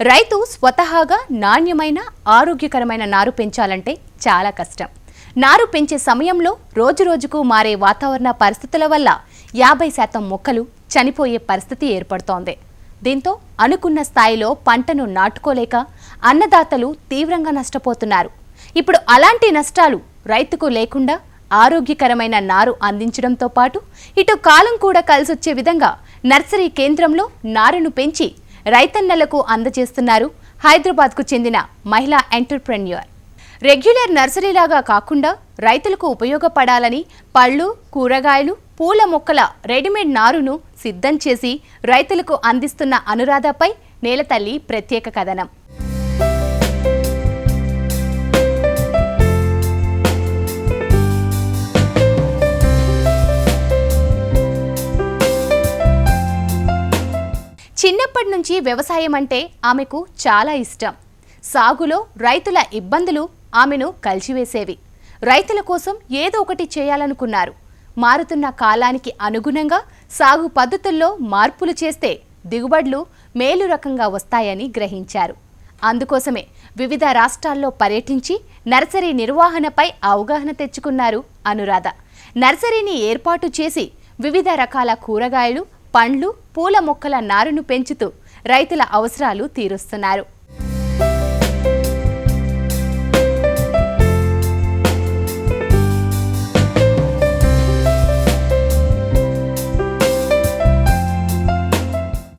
రైతు స్వతహాగా నాణ్యమైన ఆరోగ్యకరమైన నారు పెంచాలంటే చాలా కష్టం. నారు పెంచే సమయంలో రోజురోజుకు మారే వాతావరణ పరిస్థితుల వల్ల యాభై శాతం మొక్కలు చనిపోయే పరిస్థితి ఏర్పడుతోంది. దీంతో అనుకున్న స్థాయిలో పంటను నాటుకోలేక అన్నదాతలు తీవ్రంగా నష్టపోతున్నారు. ఇప్పుడు అలాంటి నష్టాలు రైతుకు లేకుండా ఆరోగ్యకరమైన నారు అందించడంతో పాటు ఇటు కాలం కూడా కలిసొచ్చే విధంగా నర్సరీ కేంద్రంలో నారును పెంచి రైతన్నలకు అందజేస్తున్నారు. హైదరాబాద్కు చెందిన మహిళా ఎంటర్ప్రెన్యూర్. రెగ్యులర్ నర్సరీలాగా కాకుండా రైతులకు ఉపయోగపడాలని పళ్ళు కూరగాయలు పూల మొక్కల రెడీమేడ్ నారును సిద్ధం చేసి రైతులకు అందిస్తున్న అనురాధపై నేలతల్లి ప్రత్యేక కథనం. చిన్నప్పటి నుంచి వ్యవసాయం అంటే ఆమెకు చాలా ఇష్టం. సాగులో రైతుల ఇబ్బందులు ఆమెను కలిచివేసేవి రైతుల కోసం ఏదో ఒకటి చేయాలనుకున్నారు. మారుతున్న కాలానికి అనుగుణంగా సాగు పద్ధతుల్లో మార్పులు చేస్తే దిగుబడులు మేలు రకంగా వస్తాయని గ్రహించారు. అందుకోసమే వివిధ రాష్ట్రాల్లో పర్యటించి నర్సరీ నిర్వహణపై అవగాహన తెచ్చుకున్నారు అనురాధ. నర్సరీని ఏర్పాటు చేసి వివిధ రకాల కూరగాయలు పండ్లు పూల మొక్కల నారును పెంచుతూ రైతుల అవసరాలు తీరుస్తున్నారు.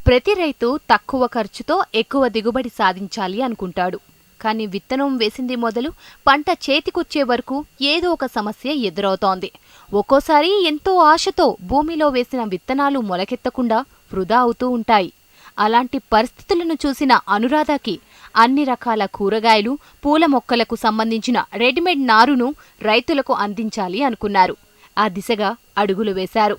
ప్రతి రైతు తక్కువ ఖర్చుతో ఎక్కువ దిగుబడి సాధించాలి అనుకుంటాడు. కానీ విత్తనం వేసింది మొదలు పంట చేతికొచ్చే వరకు ఏదో ఒక సమస్య ఎదురవుతోంది. ఒక్కోసారి ఎంతో ఆశతో భూమిలో వేసిన విత్తనాలు మొలకెత్తకుండా వృధా అవుతూ ఉంటాయి. అలాంటి పరిస్థితులను చూసిన అనురాధకి అన్ని రకాల కూరగాయలు పూల మొక్కలకు సంబంధించిన రెడీమేడ్ నారును రైతులకు అందించాలి అనుకున్నారు. ఆ దిశగా అడుగులు వేశారు.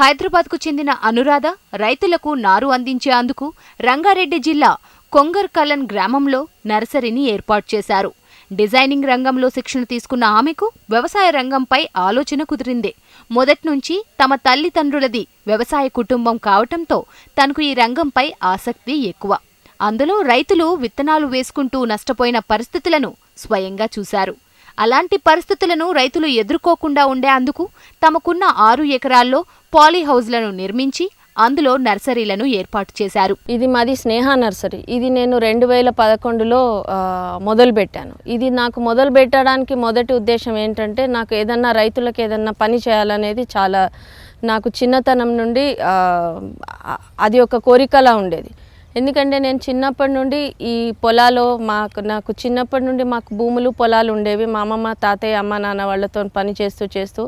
హైదరాబాద్కు చెందిన అనురాధ రైతులకు నారు అందించేందుకు రంగారెడ్డి జిల్లా కొంగర్కలన్ గ్రామంలో నర్సరీని ఏర్పాటు చేశారు. డిజైనింగ్ రంగంలో శిక్షణ తీసుకున్న ఆమెకు వ్యవసాయ రంగంపై ఆలోచన కుదిరింది. మొదట్నుంచి తమ తల్లిదండ్రులది వ్యవసాయ కుటుంబం కావటంతో తనకు ఈ రంగంపై ఆసక్తి ఎక్కువ. అందులో రైతులు విత్తనాలు వేసుకుంటూ నష్టపోయిన పరిస్థితులను స్వయంగా చూశారు. అలాంటి పరిస్థితులను రైతులు ఎదుర్కోకుండా ఉండేందుకు తమకున్న ఆరు ఎకరాల్లో పాలీహౌజ్లను నిర్మించి అందులో నర్సరీలను ఏర్పాటు చేశారు. ఇది మాది స్నేహ నర్సరీ. ఇది నేను రెండు వేల పదకొండులో మొదలు పెట్టాను. ఇది నాకు మొదలు పెట్టడానికి మొదటి ఉద్దేశం ఏంటంటే నాకు ఏదన్నా రైతులకు ఏదన్నా పని చేయాలనేది చాలా నాకు చిన్నతనం నుండి అది ఒక కోరికలా ఉండేది. ఎందుకంటే నేను చిన్నప్పటి నుండి ఈ పొలాలో మాకు నాకు చిన్నప్పటి నుండి మాకు భూములు పొలాలు ఉండేవి. మా అమ్మమ్మ తాతయ్య అమ్మ నాన్న వాళ్ళతో పని చేస్తూ చేస్తూ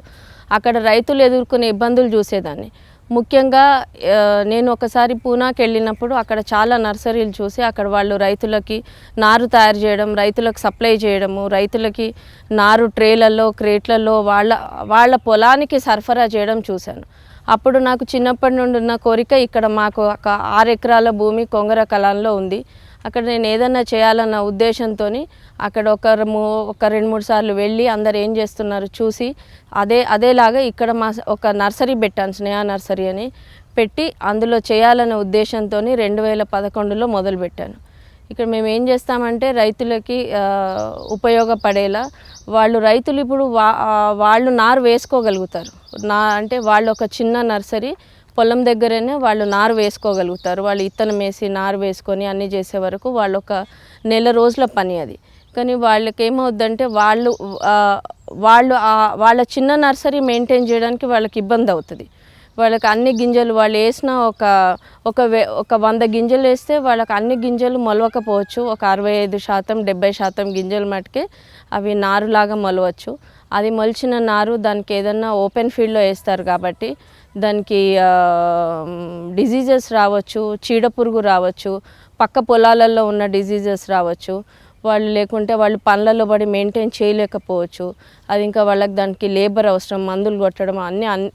అక్కడ రైతులు ఎదుర్కొనే ఇబ్బందులు చూసేదాన్ని. ముఖ్యంగా నేను ఒకసారి పూనాకి వెళ్ళినప్పుడు అక్కడ చాలా నర్సరీలు చూసి అక్కడ వాళ్ళు రైతులకి నారు తయారు చేయడం రైతులకు సప్లై చేయడము రైతులకి నారు ట్రేలలో క్రేట్లలో వాళ్ళ వాళ్ళ పొలానికి సరఫరా చేయడం చూశాను. అప్పుడు నాకు చిన్నప్పటి నుండి ఉన్న కోరిక ఇక్కడ మాకు ఒక ఆరు ఎకరాల భూమి కొంగర కళంలో ఉంది. అక్కడ నేను ఏదన్నా చేయాలన్న ఉద్దేశంతో అక్కడ ఒక మూ- ఒక రెండు మూడు సార్లు వెళ్ళి అందరు ఏం చేస్తున్నారు చూసి అదే అదేలాగా ఇక్కడ మా ఒక నర్సరీ పెట్టాను స్నేహ నర్సరీ అని పెట్టి అందులో చేయాలనే ఉద్దేశంతో రెండు వేల పదకొండులో మొదలుపెట్టాను. ఇక్కడ మేము ఏం చేస్తామంటే రైతులకి ఉపయోగపడేలా వాళ్ళు రైతులు ఇప్పుడు వా వాళ్ళు నారు వేసుకోగలుగుతారు. నా అంటే వాళ్ళు ఒక చిన్న నర్సరీ పొలం దగ్గరనే వాళ్ళు నారు వేసుకోగలుగుతారు. వాళ్ళు ఇత్తనం వేసి నారు వేసుకొని అన్నీ చేసే వరకు వాళ్ళు ఒక నెల రోజుల పని అది. కానీ వాళ్ళకి ఏమవుద్దంటే వాళ్ళు వాళ్ళు వాళ్ళ చిన్న నర్సరీ మెయింటైన్ చేయడానికి వాళ్ళకి ఇబ్బంది అవుతుంది వాళ్ళకి అన్ని గింజలు వాళ్ళు వేసిన ఒక ఒక వే ఒక వంద గింజలు వేస్తే వాళ్ళకి అన్ని గింజలు మొలవకపోవచ్చు. ఒక అరవై ఐదు శాతం డెబ్బై శాతం గింజలు మటుకే అవి నారులాగా మొలవచ్చు. అది మొలిచిన నారు దానికి ఏదన్నా ఓపెన్ ఫీల్డ్లో వేస్తారు కాబట్టి దానికి డిజీజెస్ రావచ్చు చీడపురుగు రావచ్చు పక్క పొలాలలో ఉన్న డిజీజెస్ రావచ్చు. వాళ్ళు లేకుంటే వాళ్ళు పనులలో పడి మెయింటైన్ చేయలేకపోవచ్చు. అది ఇంకా వాళ్ళకి దానికి లేబర్ అవసరం మందులు కొట్టడం అన్నీ అన్-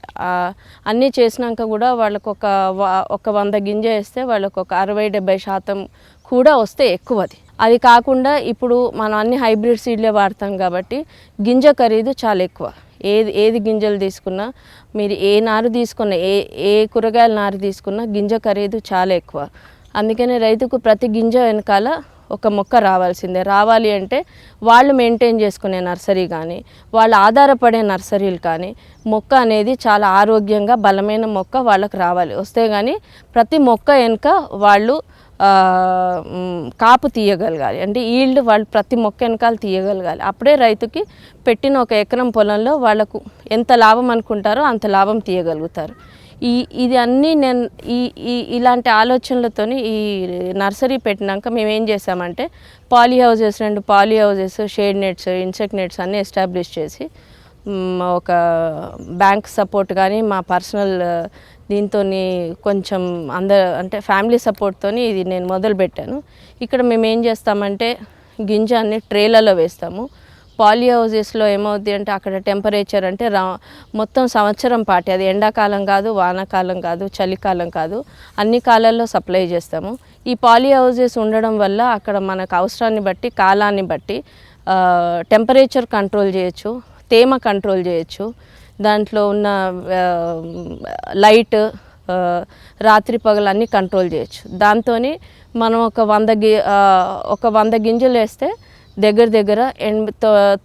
అన్నీ చేసినాక కూడా వాళ్ళకు ఒక వ- ఒక వంద గింజ వేస్తే వాళ్ళకు ఒక అరవై డెబ్బై శాతం కూడా వస్తే ఎక్కువది. అది అది కాకుండా ఇప్పుడు మనం అన్ని హైబ్రిడ్ సీడ్లే వాడతాం కాబట్టి గింజ ఖరీదు చాలా ఎక్కువ. ఏది ఏది గింజలు తీసుకున్నా మీరు ఏ నారు తీసుకున్నా ఏ ఏ కూరగాయల నారు తీసుకున్నా గింజ ఖరీదు చాలా ఎక్కువ. అందుకనే రైతుకు ప్రతి గింజ వెనకాల ఒక మొక్క రావాల్సిందే. రావాలి అంటే వాళ్ళు మెయింటైన్ చేసుకునే నర్సరీ కానీ వాళ్ళు ఆధారపడే నర్సరీలు కానీ మొక్క అనేది చాలా ఆరోగ్యంగా బలమైన మొక్క వాళ్ళకి రావాలి. వస్తే కానీ ప్రతి మొక్క వెనుక వాళ్ళు కాపు తీయగలగాలి. అంటే ఈల్డ్ వాళ్ళు ప్రతి మొక్క వెనకాల తీయగలగాలి. అప్పుడే రైతుకి పెట్టిన ఒక ఎకరం పొలంలో వాళ్ళకు ఎంత లాభం అనుకుంటారో అంత లాభం తీయగలుగుతారు. ఈ ఇది అన్నీ నేను ఈ ఈ ఇలాంటి ఆలోచనలతోని ఈ నర్సరీ పెట్టినాక మేము ఏం చేసామంటే పాలీ హౌజెస్ రెండు poly houses shade nets insect nets అన్నీ ఎస్టాబ్లిష్ చేసి ఒక బ్యాంక్ సపోర్ట్ కానీ మా పర్సనల్ దీంతో కొంచెం అందరు అంటే ఫ్యామిలీ సపోర్ట్తో ఇది నేను మొదలుపెట్టాను. ఇక్కడ మేము ఏం చేస్తామంటే గింజ అన్ని ట్రేలలో వేస్తాము. పాలీ ఏమవుద్ది అంటే అక్కడ టెంపరేచర్ అంటే రా మొత్తం సంవత్సరం పాటి. అది ఎండాకాలం కాదు వానాకాలం కాదు చలికాలం కాదు. అన్ని కాలాల్లో సప్లై చేస్తాము. ఈ పాలీ ఉండడం వల్ల అక్కడ మనకు అవసరాన్ని బట్టి కాలాన్ని బట్టి టెంపరేచర్ కంట్రోల్ చేయొచ్చు తేమ కంట్రోల్ చేయొచ్చు. దాంట్లో ఉన్న లైట్ రాత్రి పగలు అన్నీ కంట్రోల్ చేయొచ్చు. దాంతో మనం ఒక వంద గి ఒక వంద గింజలు వేస్తే దగ్గర దగ్గర ఎనభై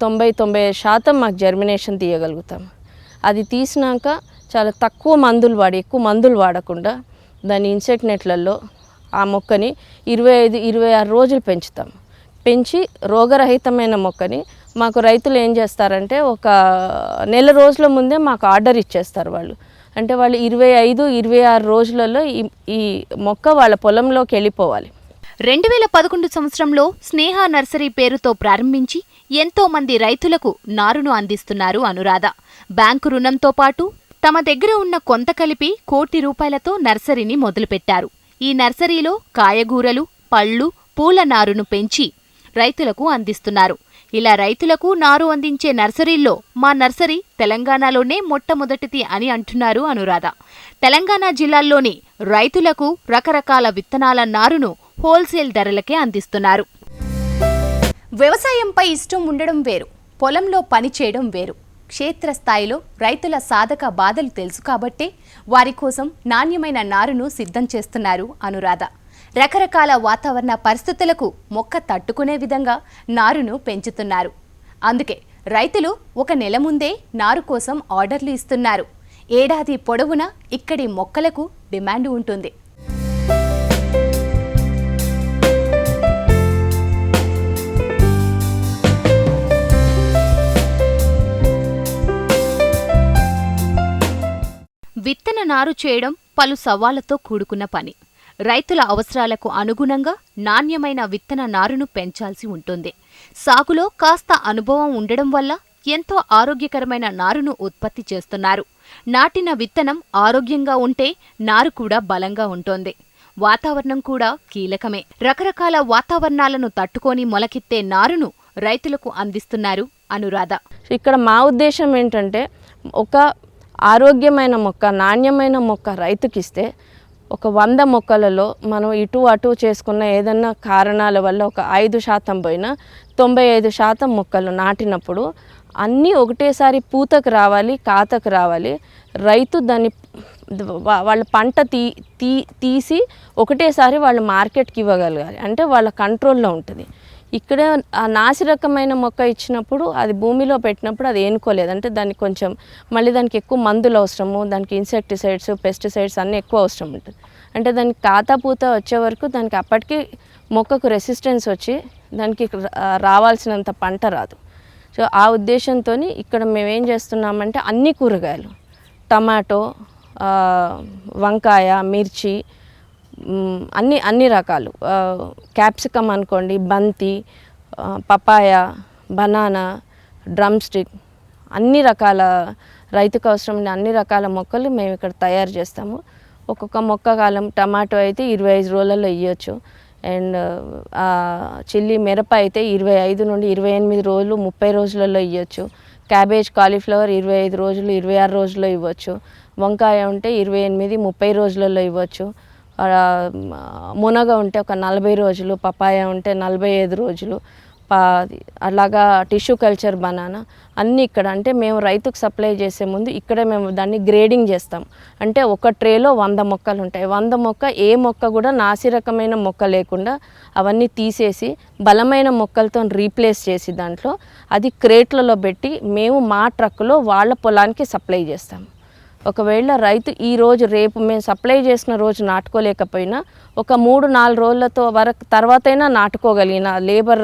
తొంభై తొంభై శాతం మాకు జర్మినేషన్ తీయగలుగుతాం అది తీసినాక చాలా తక్కువ మందులు వాడి ఎక్కువ మందులు వాడకుండా దాని ఇన్సెక్ట్ నెట్లలో ఆ మొక్కని ఇరవై ఐదు ఇరవై ఆరు రోజులు పెంచుతాం. పెంచి రోగరహితమైన మొక్కని మాకు రైతులు ఏం చేస్తారంటే ఒక నెల రోజుల ముందే మాకు ఆర్డర్ ఇచ్చేస్తారు వాళ్ళు. అంటే వాళ్ళు ఇరవై ఐదు ఇరవై ఆరు రోజులలో ఈ ఈ మొక్క వాళ్ళ పొలంలోకి వెళ్ళిపోవాలి. రెండు వేల పదకొండు సంవత్సరంలో స్నేహ నర్సరీ పేరుతో ప్రారంభించి ఎంతో మంది రైతులకు నారును అందిస్తున్నారు అనురాధ. బ్యాంకు రుణంతో పాటు తమ దగ్గర ఉన్న కొంత కలిపి కోటి రూపాయలతో నర్సరీని మొదలుపెట్టారు. ఈ నర్సరీలో కాయగూరలు పళ్ళు పూల నారును పెంచి రైతులకు అందిస్తున్నారు. ఇలా రైతులకు నారు అందించే నర్సరీల్లో మా నర్సరీ తెలంగాణలోనే మొట్టమొదటిది అని అంటున్నారు అనురాధ. తెలంగాణ జిల్లాల్లోని రైతులకు రకరకాల విత్తనాల నారును హోల్సేల్ ధరలకే అందిస్తున్నారు. వ్యవసాయంపై ఇష్టం ఉండడం వేరు పొలంలో పని చేయడం వేరు. క్షేత్రస్థాయిలో రైతుల సాధక బాధలు తెలుసు కాబట్టే వారి కోసం నాణ్యమైన నారును సిద్ధం చేస్తున్నారు అనురాధ. రకరకాల వాతావరణ పరిస్థితులకు మొక్క తట్టుకునే విధంగా నారును పెంచుతున్నారు. అందుకే రైతులు ఒక నెల ముందే నారు కోసం ఆర్డర్లు ఇస్తున్నారు. ఏడాది పొడవునా ఇక్కడి మొక్కలకు డిమాండ్ ఉంటుంది. విత్తన నారు చేయడం పలు సవాళ్ళతో కూడుకున్న పని. రైతుల అవసరాలకు అనుగుణంగా నాణ్యమైన విత్తన నారును పెంచాల్సి ఉంటుంది. సాగులో కాస్త అనుభవం ఉండడం వల్ల ఎంతో ఆరోగ్యకరమైన నారును ఉత్పత్తి చేస్తున్నారు. నాటిన విత్తనం ఆరోగ్యంగా ఉంటే నారు కూడా బలంగా ఉంటుంది. వాతావరణం కూడా కీలకమే. రకరకాల వాతావరణాలను తట్టుకొని మొలకెత్తే నారును రైతులకు అందిస్తున్నారు అనురాధ. ఇక్కడ మా ఉద్దేశం ఏంటంటే ఒక ఆరోగ్యమైన మొక్క నాణ్యమైన మొక్క రైతుకిస్తే ఒక వంద మొక్కలలో మనం ఇటు అటు చేసుకున్న ఏదన్నా కారణాల వల్ల ఒక ఐదు శాతం పోయినా తొంభై ఐదు శాతం మొక్కలు నాటినప్పుడు అన్నీ ఒకటేసారి పూతకు రావాలి కాతకు రావాలి. రైతు దాన్ని వాళ్ళ పంట తీ తీ తీసి ఒకటేసారి వాళ్ళు మార్కెట్కి ఇవ్వగలగాలి. అంటే వాళ్ళ కంట్రోల్లో ఉంటుంది. ఇక్కడ ఆ నాసి రకమైన మొక్క ఇచ్చినప్పుడు అది భూమిలో పెట్టినప్పుడు అది ఏనుకోలేదు. అంటే దానికి కొంచెం మళ్ళీ దానికి ఎక్కువ మందులు అవసరము దానికి ఇన్సెక్టిసైడ్స్ పెస్టిసైడ్స్ అన్నీ ఎక్కువ అవసరం ఉంటుంది. అంటే దానికి కాతాపూత వచ్చే వరకు దానికి అప్పటికి మొక్కకు రెసిస్టెన్స్ వచ్చి దానికి రావాల్సినంత పంట రాదు. సో ఆ ఉద్దేశంతో ఇక్కడ మేము ఏం చేస్తున్నామంటే అన్ని కూరగాయలు టమాటో వంకాయ మిర్చి అన్ని అన్ని రకాలు. క్యాప్సికమ్ అనుకోండి బంతి పపాయ బనానా డ్రమ్ స్టిక్ అన్ని రకాల రైతుకు అవసరమైన అన్ని రకాల మొక్కలు మేము ఇక్కడ తయారు చేస్తాము. ఒక్కొక్క మొక్క కాలం టమాటో అయితే ఇరవై ఐదు రోజులలో ఇవ్వచ్చు అండ్ చిల్లీ మిరప అయితే ఇరవై ఐదు నుండి ఇరవై ఎనిమిది రోజులు ముప్పై రోజులలో ఇవ్వచ్చు క్యాబేజ్ కాలీఫ్లవర్ ఇరవై ఐదు రోజులు ఇరవై ఆరు రోజుల్లో ఇవ్వచ్చు. వంకాయ ఉంటే ఇరవై ఎనిమిది ముప్పై రోజులలో ఇవ్వచ్చు. మునగ ఉంటే ఒక నలభై రోజులు పపాయ ఉంటే నలభై ఐదు రోజులు పా అలాగా టిష్యూ కల్చర్ బనానా అన్నీ ఇక్కడ. అంటే మేము రైతుకు సప్లై చేసే ముందు ఇక్కడే మేము దాన్ని గ్రేడింగ్ చేస్తాం. అంటే ఒక ట్రేలో వంద మొక్కలు ఉంటాయి. వంద మొక్క ఏ మొక్క కూడా నాసిరకమైన మొక్క లేకుండా అవన్నీ తీసేసి బలమైన మొక్కలతో రీప్లేస్ చేసి దాంట్లో అది క్రేట్లలో పెట్టి మేము మా ట్రక్కులో వాళ్ళ పొలానికి సప్లై చేస్తాం. ఒకవేళ రైతు ఈ రోజు రేపు మేము సప్లై చేసిన రోజు నాటుకోలేకపోయినా ఒక మూడు నాలుగు రోజులతో వరకు తర్వాతైనా నాటుకోగలిగిన లేబర్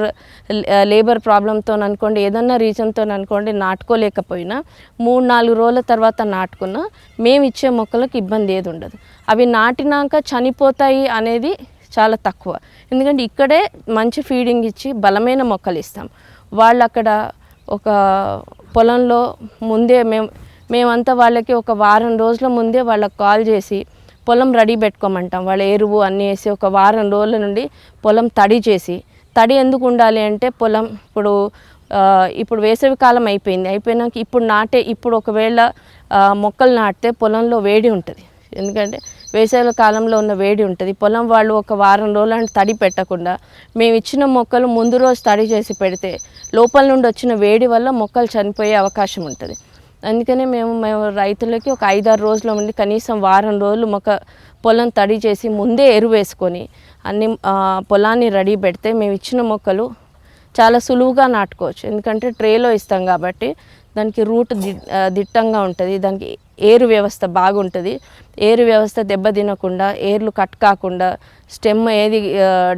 లేబర్ ప్రాబ్లంతో అనుకోండి ఏదన్నా రీజన్తో అనుకోండి నాటుకోలేకపోయినా మూడు నాలుగు రోజుల తర్వాత నాటుకున్నా మేము ఇచ్చే మొక్కలకు ఇబ్బంది ఏది ఉండదు. అవి నాటినాక చనిపోతాయి అనేది చాలా తక్కువ. ఎందుకంటే ఇక్కడే మంచి ఫీడింగ్ ఇచ్చి బలమైన మొక్కలు ఇస్తాం. వాళ్ళు అక్కడ ఒక పొలంలో ముందే మేము మేమంతా వాళ్ళకి ఒక వారం రోజుల ముందే వాళ్ళకి కాల్ చేసి పొలం రెడీ పెట్టుకోమంటాం. వాళ్ళ ఎరువు అన్నీ వేసి ఒక వారం రోజుల నుండి పొలం తడి చేసి తడి ఎందుకు ఉండాలి అంటే పొలం ఇప్పుడు ఇప్పుడు వేసవి కాలం అయిపోయింది. అయిపోయినాక ఇప్పుడు నాటే ఇప్పుడు ఒకవేళ మొక్కలు నాటితే పొలంలో వేడి ఉంటుంది. ఎందుకంటే వేసవి కాలంలో ఉన్న వేడి ఉంటుంది. పొలం వాళ్ళు ఒక వారం రోజులు తడి పెట్టకుండా మేము ఇచ్చిన మొక్కలు ముందు రోజు తడి చేసి పెడితే లోపల నుండి వచ్చిన వేడి వల్ల మొక్కలు చనిపోయే అవకాశం ఉంటుంది. అందుకనే మేము మేము రైతులకి ఒక ఐదారు రోజుల ఉండి కనీసం వారం రోజులు మొక్క పొలం తడి చేసి ముందే ఎరువు వేసుకొని అన్ని పొలాన్ని రెడీ పెడితే మేము ఇచ్చిన మొక్కలు చాలా సులువుగా నాటుకోవచ్చు. ఎందుకంటే ట్రేలో ఇస్తాం కాబట్టి దానికి రూట్ ది దిట్టంగా ఉంటుంది. దానికి ఏరు వ్యవస్థ బాగుంటుంది. ఏరు వ్యవస్థ దెబ్బ తినకుండా ఏర్లు కట్ కాకుండా స్టెమ్ ఏది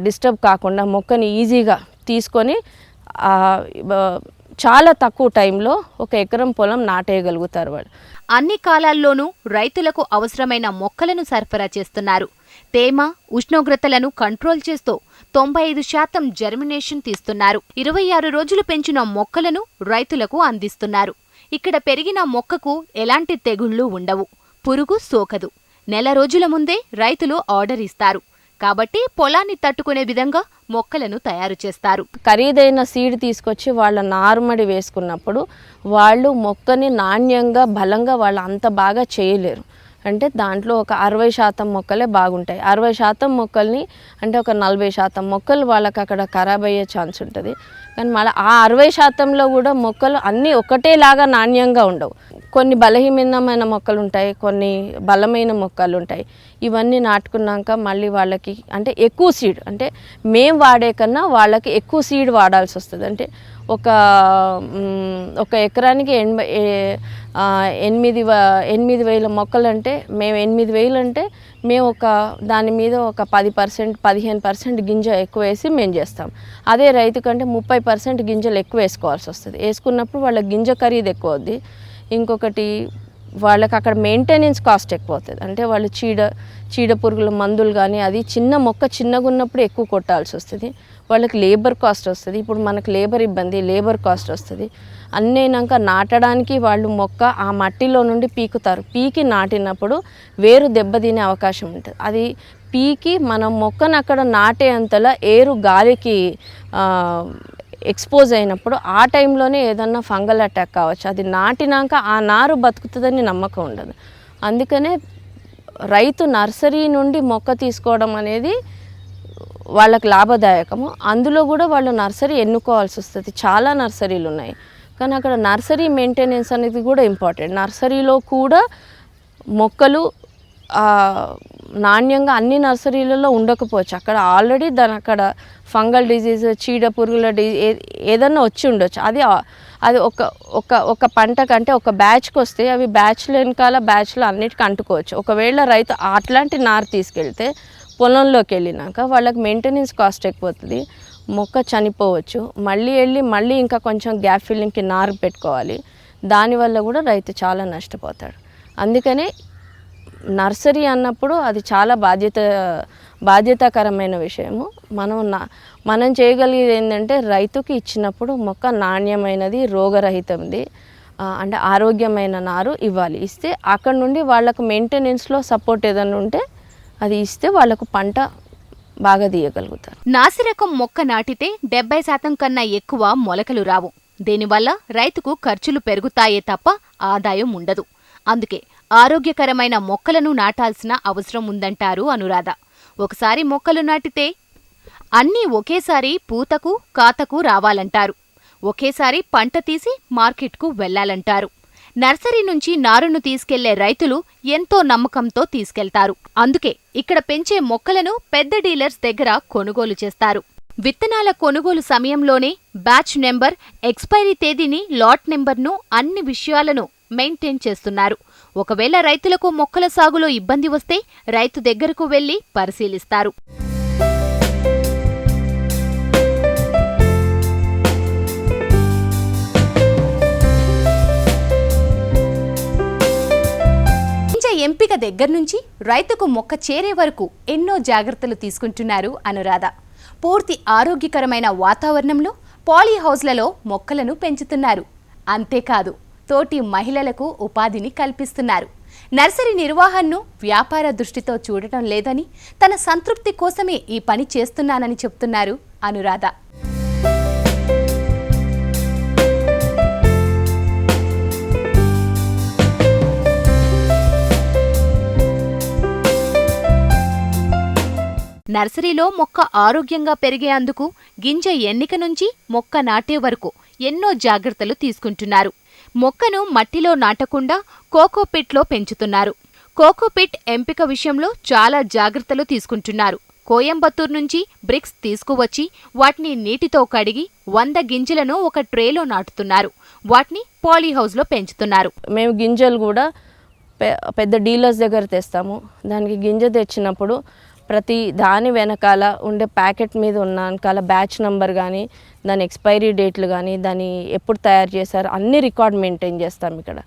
డిస్టర్బ్ కాకుండా మొక్కని ఈజీగా తీసుకొని చాలా తక్కువ టైంలో ఒక ఎకరం పొలం నాటేయగలుగుతారు వాళ్ళు. అన్ని కాలాల్లోనూ రైతులకు అవసరమైన మొక్కలను సరఫరా చేస్తున్నారు. తేమ ఉష్ణోగ్రతలను కంట్రోల్ చేస్తూ తొంభై ఐదు శాతం జర్మినేషన్ తీస్తున్నారు. ఇరవై ఆరు రోజులు పెంచిన మొక్కలను రైతులకు అందిస్తున్నారు. ఇక్కడ పెరిగిన మొక్కకు ఎలాంటి తెగుళ్ళు ఉండవు. పురుగు సోకదు. నెల రోజుల ముందే రైతులు ఆర్డర్ ఇస్తారు. కాబట్టి పొలాన్ని తట్టుకునే విధంగా మొక్కలను తయారు చేస్తారు. ఖరీదైన సీడ్ తీసుకొచ్చి వాళ్ళ నారుమడి వేసుకున్నప్పుడు వాళ్ళు మొక్కని నాణ్యంగా బలంగా వాళ్ళు అంత బాగా చేయలేరు. అంటే దాంట్లో ఒక అరవై శాతం మొక్కలే బాగుంటాయి. అరవై శాతం మొక్కల్ని అంటే ఒక నలభై శాతం మొక్కలు వాళ్ళకి అక్కడ ఖరాబ్ అయ్యే ఛాన్స్ ఉంటుంది. కానీ మళ్ళీ ఆ అరవై శాతంలో కూడా మొక్కలు అన్నీ ఒకటేలాగా నాణ్యంగా ఉండవు. కొన్ని బలహీనమైన మొక్కలు ఉంటాయి కొన్ని బలమైన మొక్కలు ఉంటాయి ఇవన్నీ నాటుకున్నాక మళ్ళీ వాళ్ళకి అంటే ఎక్కువ సీడ్ అంటే మేము వాడే కన్నా వాళ్ళకి ఎక్కువ సీడ్ వాడాల్సి వస్తుంది. అంటే ఒక ఒక ఎకరానికి ఎనభై ఏ- ఎనిమిది ఎనిమిది వేల మొక్కలు అంటే మేము ఎనిమిది వేలు అంటే మేము ఒక దాని మీద ఒక పది పర్సెంట్ పదిహేను పర్సెంట్ గింజ ఎక్కువ వేసి మేము చేస్తాం. అదే రైతు కంటే ముప్పై పర్సెంట్ గింజలు ఎక్కువ వేసుకోవాల్సి వస్తుంది. వేసుకున్నప్పుడు వాళ్ళ గింజ ఖరీదు ఎక్కువ అవుద్ది. ఇంకొకటి వాళ్ళకి అక్కడ మెయింటెనెన్స్ కాస్ట్ ఎక్కువ అవుతుంది అంటే వాళ్ళు చీడ చీడ పురుగుల మందులు కానీ అది చిన్న మొక్క చిన్నగా ఉన్నప్పుడు ఎక్కువ కొట్టాల్సి వస్తుంది. వాళ్ళకి లేబర్ కాస్ట్ వస్తుంది. ఇప్పుడు మనకు లేబర్ ఇబ్బంది లేబర్ కాస్ట్ వస్తుంది. అన్నైనాక నాటడానికి వాళ్ళు మొక్క ఆ మట్టిలో నుండి పీకుతారు. పీకి నాటినప్పుడు వేరు దెబ్బతినే అవకాశం ఉంటుంది. అది పీకి మనం మొక్కను అక్కడ నాటేంతలా ఏరు గాలికి ఎక్స్పోజ్ అయినప్పుడు ఆ టైంలోనే ఏదన్నా ఫంగల్ అటాక్ కావచ్చు. అది నాటినాక ఆ నారు బతుకుతుందని నమ్మకం ఉండదు. అందుకనే రైతు నర్సరీ నుండి మొక్క తీసుకోవడం అనేది వాళ్ళకి లాభదాయకము. అందులో కూడా వాళ్ళు నర్సరీ ఎన్నుకోవాల్సి వస్తుంది. చాలా నర్సరీలు ఉన్నాయి. కానీ అక్కడ నర్సరీ మెయింటెనెన్స్ అనేది కూడా ఇంపార్టెంట్ నర్సరీలో కూడా మొక్కలు నాణ్యంగా అన్ని నర్సరీలలో ఉండకపోవచ్చు. అక్కడ ఆల్రెడీ దాని అక్కడ ఫంగల్ డిజీజ్ చీడ పురుగుల డిజీ ఏదన్నా వచ్చి ఉండొచ్చు. అది అది ఒక ఒక ఒక పంట కంటే ఒక బ్యాచ్కి వస్తే అవి బ్యాచ్లు వెనకాల బ్యాచ్లు అన్నిటికీ అంటుకోవచ్చు. ఒకవేళ రైతు అట్లాంటి నారు తీసుకెళ్తే పొలంలోకి వెళ్ళినాక వాళ్ళకి మెయింటెనెన్స్ కాస్ట్ ఎక్కువ మొక్క చనిపోవచ్చు. మళ్ళీ వెళ్ళి మళ్ళీ ఇంకా కొంచెం గ్యాప్ ఫిల్లింగ్కి నారు పెట్టుకోవాలి. దానివల్ల కూడా రైతు చాలా నష్టపోతాడు. అందుకనే నర్సరీ అన్నప్పుడు అది చాలా బాధ్యత బాధ్యతాకరమైన విషయము. మనం నా మనం చేయగలిగేది ఏంటంటే రైతుకి ఇచ్చినప్పుడు మొక్క నాణ్యమైనది రోగరహితంది అంటే ఆరోగ్యమైన నారు ఇవ్వాలి. ఇస్తే అక్కడ నుండి వాళ్ళకు మెయింటెనెన్స్లో సపోర్ట్ ఏదైనా ఉంటే అది ఇస్తే వాళ్ళకు పంట బాగా తీయగలుగుతారు. నాసిరకం మొక్క నాటితే డెబ్బై శాతం కన్నా ఎక్కువ మొలకలు రావు. దీనివల్ల రైతుకు ఖర్చులు పెరుగుతాయే తప్ప ఆదాయం ఉండదు. అందుకే ఆరోగ్యకరమైన మొక్కలను నాటాల్సిన అవసరం ఉందంటారు అనురాధ. ఒకసారి మొక్కలు నాటితే అన్నీ ఒకేసారి పూతకు కాతకు రావాలంటారు. ఒకేసారి పంట తీసి మార్కెట్కు వెళ్ళాలంటారు నర్సరీ నుంచి నారును తీసుకెళ్ళే రైతులు ఎంతో నమ్మకంతో తీసుకెళ్తారు. అందుకే ఇక్కడ పెంచే మొక్కలను పెద్ద డీలర్స్ దగ్గర కొనుగోలు చేస్తారు. విత్తనాల కొనుగోలు సమయంలోనే బ్యాచ్ నెంబర్ ఎక్స్పైరీ తేదీని లాట్ నెంబర్ను అన్ని విషయాలను మెయింటైన్ చేస్తున్నారు. ఒకవేళ రైతులకు మొక్కల సాగులో ఇబ్బంది వస్తే రైతు దగ్గరకు వెళ్ళి పరిశీలిస్తారు. ఎంపిక దగ్గర నుంచి రైతుకు మొక్క చేరే వరకు ఎన్నో జాగ్రత్తలు తీసుకుంటున్నారు అనురాధ. పూర్తి ఆరోగ్యకరమైన వాతావరణంలో పాలీ హౌస్లలో మొక్కలను పెంచుతున్నారు. అంతేకాదు తోటి మహిళలకు ఉపాధిని కల్పిస్తున్నారు. నర్సరీ నిర్వహణను వ్యాపార దృష్టితో చూడటం లేదని తన సంతృప్తి కోసమే ఈ పని చేస్తున్నానని చెప్తున్నారు అనురాధ. నర్సరీలో మొక్క ఆరోగ్యంగా పెరిగేందుకు గింజ ఎన్నిక నుంచి మొక్క నాటే వరకు ఎన్నో జాగ్రత్తలు తీసుకుంటున్నారు. మొక్కను మట్టిలో నాటకుండా కోకోపిట్లో పెంచుతున్నారు. కోకోపిట్ ఎంపిక విషయంలో చాలా జాగ్రత్తలు తీసుకుంటున్నారు. కోయంబత్తూర్ నుంచి బ్రిక్స్ తీసుకువచ్చి వాటిని నీటితో కడిగి వంద గింజలను ఒక ట్రేలో నాటుతున్నారు. వాటిని పాలీహౌస్లో పెంచుతున్నారు. మేము గింజలు కూడా పెద్ద డీలర్స్ దగ్గర తెస్తాము. దానికి గింజ తెచ్చినప్పుడు ప్రతి దాని వెనకాల ఉండే ప్యాకెట్ మీద ఉన్న వెనకాల బ్యాచ్ నెంబర్ కానీ దాని ఎక్స్పైరీ డేట్లు కానీ దాన్ని ఎప్పుడు తయారు చేశారు అన్ని రికార్డ్ మెయింటైన్ చేస్తాం ఇక్కడ.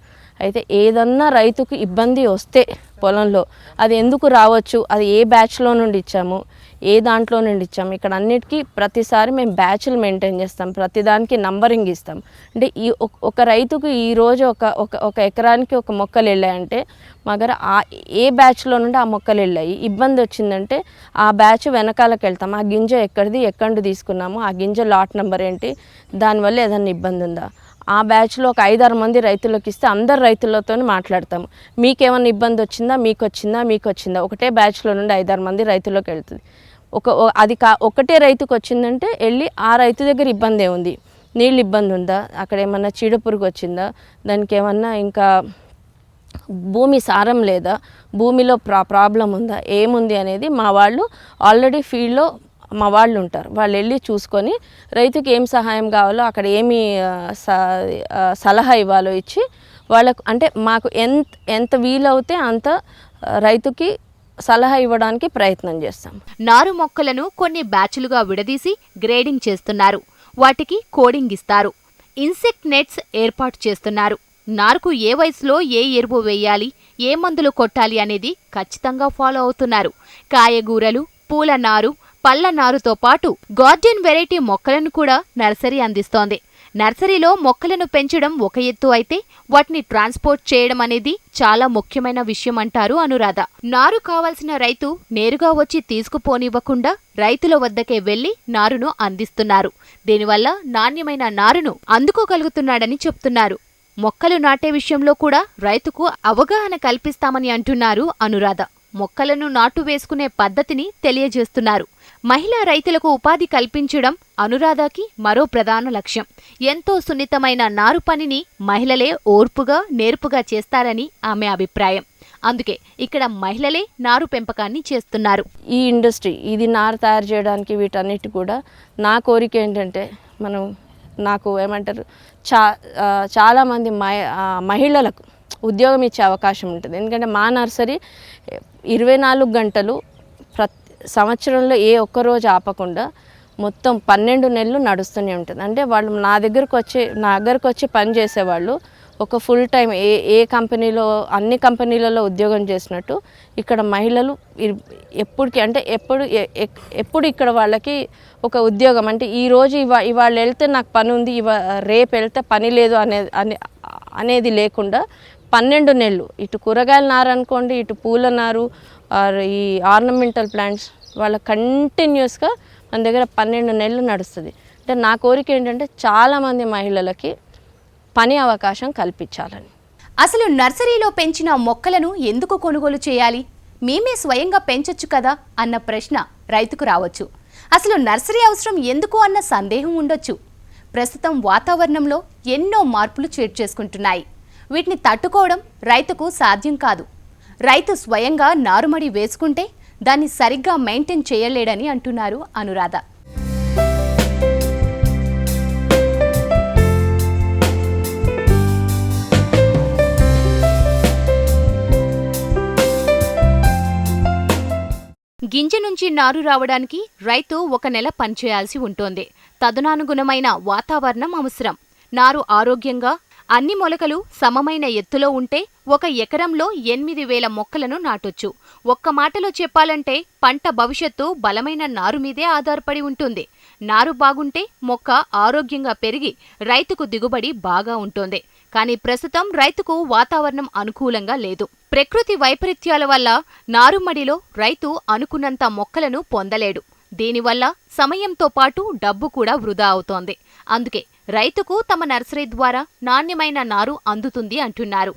అయితే ఏదన్నా రైతుకు ఇబ్బంది వస్తే పొలంలో అది ఎందుకు రావచ్చు? అది ఏ బ్యాచ్లో నుండి ఇచ్చాము? ఏ దాంట్లో నుండి ఇచ్చాము? ఇక్కడ అన్నిటికీ ప్రతిసారి మేము బ్యాచ్లు మెయింటైన్ చేస్తాం. ప్రతిదానికి నంబరింగ్ ఇస్తాం. అంటే ఈ ఒక- ఒక రైతుకు ఈరోజు ఒక ఒక ఒక ఎకరానికి ఒక మొక్కలు వెళ్ళాయంటే మగర ఆ ఏ బ్యాచ్లో నుండి ఆ మొక్కలు వెళ్ళాయి? ఇబ్బంది వచ్చిందంటే ఆ బ్యాచ్ వెనకాలకు వెళ్తాం. ఆ గింజ ఎక్కడిది? ఎక్కడి తీసుకున్నాము? ఆ గింజ లాట్ నెంబర్ ఏంటి? దానివల్ల ఏదైనా ఇబ్బంది ఉందా? ఆ బ్యాచ్లో ఒక ఐదారు మంది రైతులకు ఇస్తే అందరు రైతులతో మాట్లాడతాము. మీకేమైనా ఇబ్బంది వచ్చిందా? మీకు వచ్చిందా మీకు వచ్చిందా ఒకటే బ్యాచ్లో నుండి ఐదారు మంది రైతులకు వెళ్తుంది. ఒక అది కా ఒకటే రైతుకు వచ్చిందంటే వెళ్ళి ఆ రైతు దగ్గర ఇబ్బంది ఏముంది? నీళ్ళు ఇబ్బంది ఉందా? అక్కడ ఏమన్నా చీడపురుగు వచ్చిందా? దానికి ఏమన్నా ఇంకా భూమి సారం లేదా? భూమిలో ప్రా ప్రాబ్లం ఉందా? ఏముంది అనేది మా వాళ్ళు ఆల్రెడీ ఫీల్డ్లో మా వాళ్ళు ఉంటారు. వాళ్ళు వెళ్ళి చూసుకొని రైతుకి ఏం సహాయం కావాలో అక్కడ ఏమి స- సలహా ఇవ్వాలో ఇచ్చి వాళ్ళకు అంటే మాకు ఎంత ఎంత వీలవుతే అంత రైతుకి సలహా ఇవ్వడానికి ప్రయత్నం చేస్తాం. నారు మొక్కలను కొన్ని బ్యాచ్లుగా విడదీసి గ్రేడింగ్ చేస్తున్నారు. వాటికి కోడింగ్ ఇస్తారు. ఇన్సెక్ట్ నెట్స్ ఏర్పాటు చేస్తున్నారు. నారుకు ఏ వయసులో ఏ ఎరువు వేయాలి ఏ మందులు కొట్టాలి అనేది ఖచ్చితంగా ఫాలో అవుతున్నారు. కాయగూరలు పూల నారు పళ్ళ నారుతో పాటు గార్డెన్ వెరైటీ మొక్కలను కూడా నర్సరీ అందిస్తోంది. నర్సరీలో మొక్కలను పెంచడం ఒక ఎత్తు అయితే వాటిని ట్రాన్స్పోర్ట్ చేయడం అనేది చాలా ముఖ్యమైన విషయం అంటారు అనురాధ. నారు కావాల్సిన రైతు నేరుగా వచ్చి తీసుకుపోనివ్వకుండా రైతుల వద్దకే వెళ్ళి నారును అందిస్తున్నారు. దీనివల్ల నాణ్యమైన నారును అందుకోగలుగుతున్నాడని చెప్తున్నారు. మొక్కలు నాటే విషయంలో కూడా రైతుకు అవగాహన కల్పిస్తామని అంటున్నారు అనురాధ. మొక్కలను నాటు వేసుకునే పద్ధతిని తెలియజేస్తున్నారు. మహిళా రైతులకు ఉపాధి కల్పించడం అనురాధకి మరో ప్రధాన లక్ష్యం. ఎంతో సున్నితమైన నారు పనిని మహిళలే ఓర్పుగా నేర్పుగా చేస్తారని ఆమె అభిప్రాయం. అందుకే ఇక్కడ మహిళలే నారు పెంపకాన్ని చేస్తున్నారు. ఈ ఇండస్ట్రీ ఇది నారు తయారు చేయడానికి వీటన్నిటి కూడా నా కోరిక ఏంటంటే మనం నాకు ఏమంటారు చా చాలామంది మహిళలకు ఉద్యోగం ఇచ్చే అవకాశం ఉంటుంది. ఎందుకంటే మా నర్సరీ ఇరవై నాలుగు గంటలు ప్రతి సంవత్సరంలో ఏ ఒక్క రోజు ఆపకుండా మొత్తం పన్నెండు నెలలు నడుస్తూనే ఉంటుంది. అంటే వాళ్ళు నా దగ్గరకు వచ్చి నా దగ్గరకు వచ్చి పని చేసేవాళ్ళు ఒక ఫుల్ టైం ఏ ఏ కంపెనీలో అన్ని కంపెనీలలో ఉద్యోగం చేసినట్టు ఇక్కడ మహిళలు ఎప్పటికీ ఎప్పటికి అంటే ఎప్పుడు ఎప్పుడు ఇక్కడ వాళ్ళకి ఒక ఉద్యోగం. అంటే ఈ రోజు ఇవా ఇవాళ వెళ్తే నాకు పని ఉంది ఇవా రేపు వెళ్తే పని లేదు అనే అనే అనేది లేకుండా పన్నెండు నెలలు. ఇటు కూరగాయల నారు అనుకోండి ఇటు పూల నారు ఆర్ ఈ ఆర్నమెంటల్ ప్లాంట్స్ వాళ్ళ కంటిన్యూస్గా మన దగ్గర పన్నెండు నెలలు నడుస్తుంది. అంటే నా కోరిక ఏంటంటే చాలామంది మహిళలకి పని అవకాశం కల్పించాలని. అసలు నర్సరీలో పెంచిన మొక్కలను ఎందుకు కొనుగోలు చేయాలి? మేమే స్వయంగా పెంచొచ్చు కదా? అన్న ప్రశ్న రైతుకు రావచ్చు. అసలు నర్సరీ అవసరం ఎందుకు అన్న సందేహం ఉండొచ్చు. ప్రస్తుతం వాతావరణంలో ఎన్నో మార్పులు చోటు చేసుకుంటున్నాయి వీటిని తట్టుకోవడం రైతుకు సాధ్యం కాదు. రైతు స్వయంగా నారుమడి వేసుకుంటే దాన్ని సరిగ్గా మెయింటైన్ చేయలేడని అంటున్నారు అనురాధ. గింజ నుంచి నారు రావడానికి రైతు ఒక నెల పనిచేయాల్సి ఉంటుంది. తదనానుగుణమైన వాతావరణం అవసరం. నారు ఆరోగ్యంగా అన్ని మొలకలు సమమైన ఎత్తులో ఉంటే ఒక ఎకరంలో ఎనిమిది వేల మొక్కలను నాటొచ్చు. ఒక్క మాటలో చెప్పాలంటే పంట భవిష్యత్తు బలమైన నారు మీదే ఆధారపడి ఉంటుంది. నారు బాగుంటే మొక్క ఆరోగ్యంగా పెరిగి రైతుకు దిగుబడి బాగా ఉంటుంది. కానీ ప్రస్తుతం రైతుకు వాతావరణం అనుకూలంగా లేదు. ప్రకృతి వైపరీత్యాల వల్ల నారుమడిలో రైతు అనుకున్నంత మొక్కలను పొందలేడు. దీనివల్ల సమయంతో పాటు డబ్బు కూడా వృధా అవుతోంది. అందుకే రైతుకు తమ నర్సరీ ద్వారా నాణ్యమైన నారు అందుతుంది అంటున్నారు.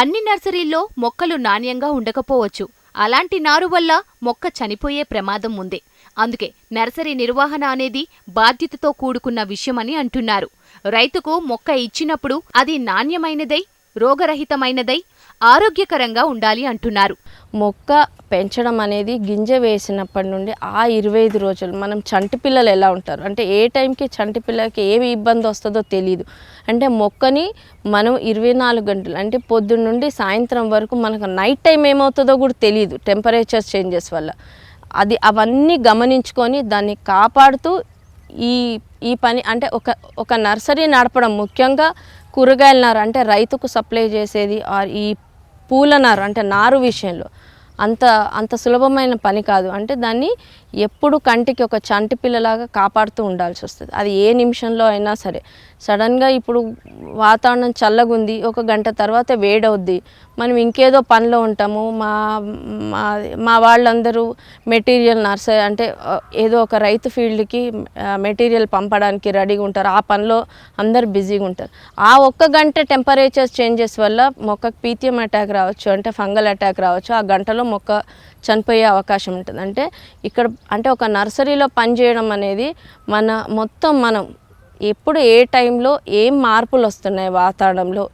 అన్ని నర్సరీల్లో మొక్కలు నాణ్యంగా ఉండకపోవచ్చు. అలాంటి నారు వల్ల మొక్క చనిపోయే ప్రమాదం ఉంది. అందుకే నర్సరీ నిర్వహణ అనేది బాధ్యతతో కూడుకున్న విషయమని అంటున్నారు. రైతుకు మొక్క ఇచ్చినప్పుడు అది నాణ్యమైనదై రోగరహితమైనదై ఆరోగ్యకరంగా ఉండాలి అంటున్నారు. మొక్క పెంచడం అనేది గింజ వేసినప్పటి నుండి ఆ ఇరవై ఐదు రోజులు మనం చంటి పిల్లలు ఎలా ఉంటారు? అంటే ఏ టైంకి చంటి పిల్లలకి ఏమి ఇబ్బంది వస్తుందో తెలియదు అంటే మొక్కని మనం ఇరవై నాలుగు గంటలు అంటే పొద్దున్న నుండి సాయంత్రం వరకు మనకు నైట్ టైం ఏమవుతుందో కూడా తెలియదు టెంపరేచర్ చేంజెస్ వల్ల. అది అవన్నీ గమనించుకొని దాన్ని కాపాడుతూ ఈ ఈ పని అంటే ఒక ఒక నర్సరీ నడపడం ముఖ్యంగా కూరగాయల నారు అంటే రైతుకు సప్లై చేసేది ఆర్ ఈ పూల నారు అంటే నారు విషయంలో అంత అంత సులభమైన పని కాదు. అంటే దాన్ని ఎప్పుడు కంటికి ఒక చంటి పిల్లలాగా కాపాడుతూ ఉండాల్సి వస్తుంది. అది ఏ నిమిషంలో అయినా సరే. సడన్గా ఇప్పుడు వాతావరణం చల్లగుంది ఒక గంట తర్వాత వేడవుద్ది. మనం ఇంకేదో పనిలో ఉంటాము. మా మా మా వాళ్ళందరూ మెటీరియల్ నర్సరీ అంటే ఏదో ఒక రైతు ఫీల్డ్కి మెటీరియల్ పంపడానికి రెడీగా ఉంటారు. ఆ పనిలో అందరు బిజీగా ఉంటారు. ఆ ఒక్క గంట టెంపరేచర్ చేంజెస్ వల్ల మొక్కకు పీతియం అటాక్ రావచ్చు అంటే ఫంగల్ అటాక్ రావచ్చు. ఆ గంటలో మొక్క చనిపోయే అవకాశం ఉంటుంది. అంటే ఇక్కడ అంటే ఒక నర్సరీలో పనిచేయడం అనేది మన మొత్తం మనం ఎప్పుడు ఏ టైంలో ఏం మార్పులు వస్తున్నాయి వాతావరణంలో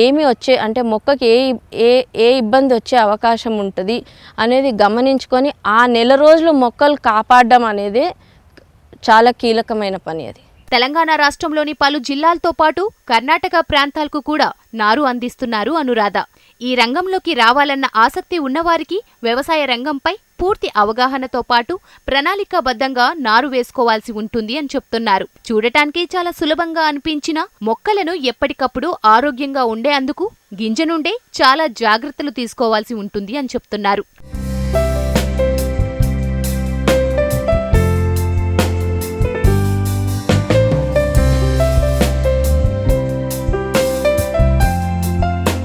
ఏమి వచ్చే అంటే మొక్కకి ఏ ఏ ఏ ఇబ్బంది వచ్చే అవకాశం ఉంటుంది అనేది గమనించుకొని ఆ నెల రోజులు మొక్కలు కాపాడడం అనేది చాలా కీలకమైన పని అది. తెలంగాణ రాష్ట్రంలోని పలు జిల్లాలతో పాటు కర్ణాటక ప్రాంతాలకు కూడా నారు అందిస్తున్నారు అనురాధ. ఈ రంగంలోకి రావాలన్న ఆసక్తి ఉన్నవారికి వ్యవసాయ రంగంపై పూర్తి అవగాహనతో పాటు ప్రణాళికాబద్ధంగా నారు వేసుకోవాల్సి ఉంటుంది అని చెప్తున్నారు. చూడటానికి చాలా సులభంగా అనిపించిన మొక్కలను ఎప్పటికప్పుడు ఆరోగ్యంగా ఉండేందుకు గింజ నుండే చాలా జాగ్రత్తలు తీసుకోవాల్సి ఉంటుంది అని చెప్తున్నారు.